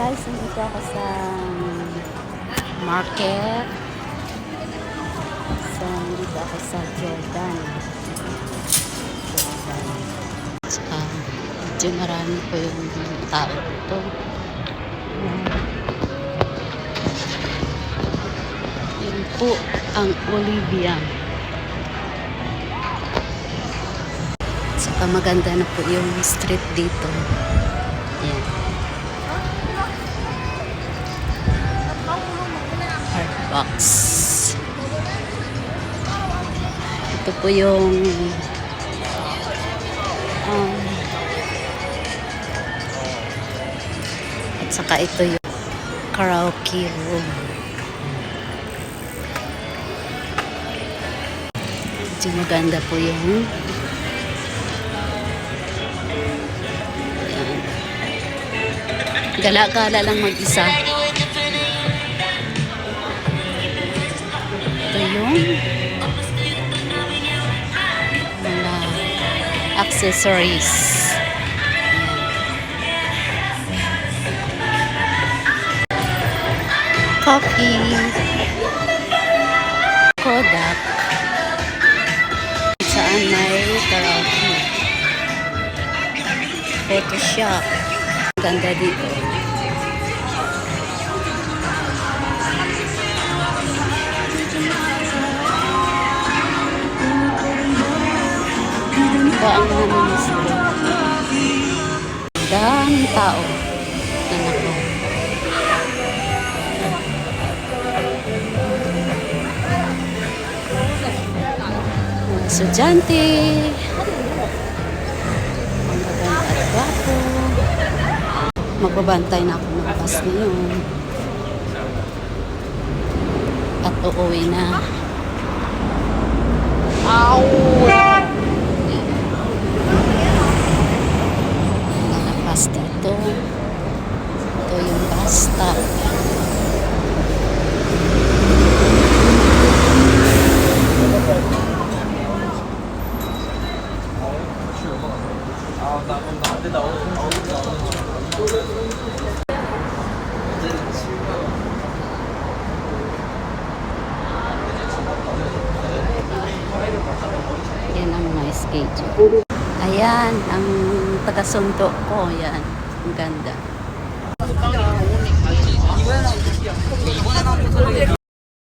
guys, nandito ako sa market. So, nandito ako sa Jordan. Jordan. Saka, medyo marami po yung tao dito. Yun po ang Olivia. Saka maganda na po yung street dito. Yan. Hardbox. Ito po yung um, at saka ito yung karaoke room. Medyo maganda po yung. Gala-gala lang mag-isa. Accessories. Coffee. Kodak. Saan may karaoke. Photoshop. Ganda dito. Ang naminis ko. Daming tao. Anak ko. Mga estudyante. Ang. Magbabantay na ako ng bus ngayon. At uuwi na. Mga bus dito. Ito yung bus stop. Yan ang mga schedule. Ayan, ang taga-sundo ko. Yan, ang ganda.